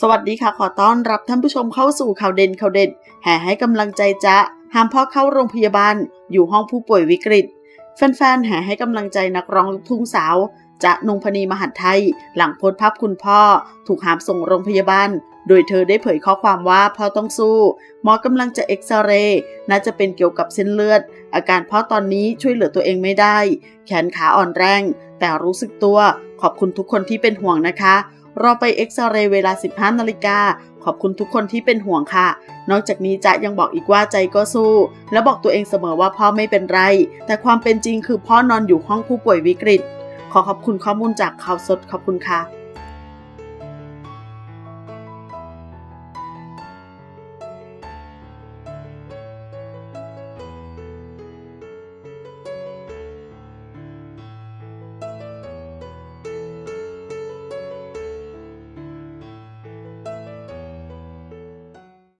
สวัสดีค่ะ ขอต้อนรับท่านผู้ชมเข้าสู่ข่าวเด่นข่าวเด็ด แห่ให้กำลังใจจ๊ะห้ามพ่อเข้าโรงพยาบาล อยู่ห้องผู้ป่วยวิกฤต แฟนๆ แห่ให้กำลังใจนักร้องลูกทุ่งสาวจ๊ะนงพนีมหัดไทย หลังโพสภาพคุณพ่อ ถูกหามส่งโรงพยาบาล โดยเธอได้เผยข้อความว่าพ่อต้องสู้หมอกำลังจะเอ็กซเรย์น่าจะเป็นเกี่ยวกับเส้นเลือด อาการพ่อตอนนี้ช่วยเหลือตัวเองไม่ได้ แขนขาอ่อนแรง แต่รู้สึกตัวขอบคุณทุกคนที่เป็นห่วงนะคะ เราไปเอ็กซเรย์เวลา 15 นาฬิกา ขอบคุณทุกคนที่เป็นห่วงค่ะ นอกจากนี้จ๊ะยังบอกอีกว่าใจก็สู้ และบอกตัวเองเสมอว่าพ่อไม่เป็นไร แต่ความเป็นจริงคือพ่อนอนอยู่ห้องผู้ป่วยวิกฤต ขอขอบคุณข้อมูลจากข่าวสดขอบคุณค่ะ